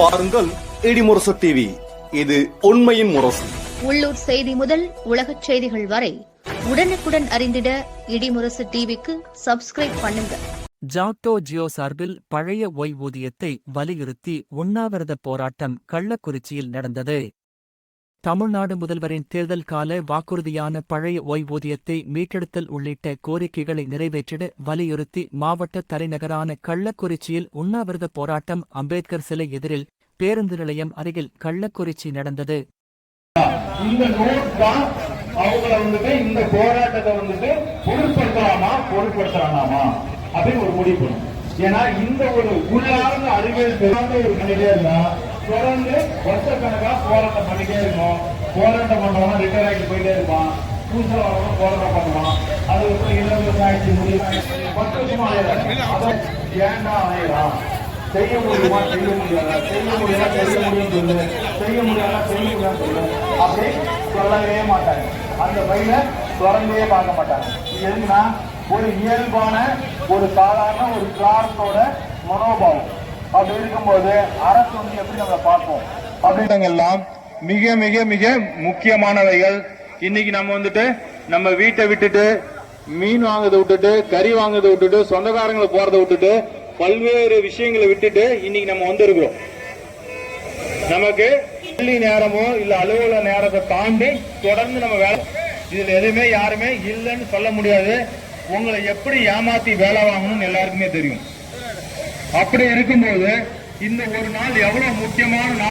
பாருங்கள் இடிமுரசு டிவி இது உண்மையின் முரசு. உள்ளூர் செய்தி முதல் உலகச் செய்திகள் வரை உடனுக்குடன் அறிந்திட இடிமுரசு டிவிக்கு சப்ஸ்கிரைப் பண்ணுங்க. ஜாக்டோ ஜியோ சார்பில் பழைய ஓய்வூதியத்தை வலியுறுத்தி உண்ணாவிரத போராட்டம் கள்ளக்குறிச்சியில் நடந்தது. தமிழ்நாடு முதல்வரின் தேர்தல் கால வாக்குறுதியான பழைய ஓய்வூதியத்தை மீட்டெடுத்தல் உள்ளிட்ட கோரிக்கைகளை நிறைவேற்றிட வலியுறுத்தி மாவட்ட தலைநகரான கள்ளக்குறிச்சியில் உண்ணாவிரத போராட்டம் அம்பேத்கர் சிலை எதிரில் பேருந்து நிலையம் அருகில் கள்ளக்குறிச்சி நடந்தது. இந்த வந்துட்டு இந்த போராட்டத்தை வந்துட்டு பொருட்படுத்தலாமா பொருட்படுத்தலாமா அப்படின்னு ஒரு முடிவு ஏன்னா இந்த ஒரு உள்ளார்ந்த அறிவியல் தெரியாத ஒரு மனிதர் தொடர்ந்து வருஷக்கணக்கா போராட்டம் பண்ணிட்டே இருக்கும். போராட்டம் பண்றவங்க ரிட்டையர் ஆகிட்டு போயிட்டே இருப்பான் புதுசா வரவங்க போராட்டம் பண்ணுவான் அதுக்கப்புறம் இளவரசு ஆயிடுச்சு முடிவு பத்து வருஷமா அதை ஏன்டா அலையறான் செய்ய முடியுமா? செய்ய முடியாதா? செய்ய முடியாதா செய்ய முடியும் சொல்லு. செய்ய முடியாதா செய்ய முடியாது சொல்லு. அப்படி சொல்லவே மாட்டாங்க. அந்த பையில திறந்தே பார்க்க மாட்டாங்க. இது ஒரு இயல்பான ஒரு சாதாரண ஒரு கிளாஸோட மனோபாவம். அப்படி இருக்கும்போது அரசு வந்து எப்படி நம்ம பார்ப்போம் அப்படின்றவங்க எல்லாம் மிக மிக மிக முக்கியமானவைகள். இன்னைக்கு நம்ம வந்துட்டு நம்ம வீட்டை விட்டுட்டு மீன் வாங்குறதை விட்டுட்டு கறி வாங்குறத விட்டுட்டு சொந்தக்காரங்களை போறதை விட்டுட்டு பல்வேறு விஷயங்களை விட்டுட்டு இன்னைக்கு நம்ம வந்திருக்கிறோம். நமக்கு பள்ளி நேரமோ இல்ல அலுவலக நேரத்தை தாண்டி தொடர்ந்து நம்ம வேலை இதுல எதுவுமே யாருமே இல்லைன்னு சொல்ல முடியாது. உங்களை எப்படி ஏமாத்தி வேலை வாங்கணும்னு எல்லாருக்குமே தெரியும். அப்படி இருக்கும்போது இந்த ஒரு நாள் எவ்வளவு முக்கியமான நாள்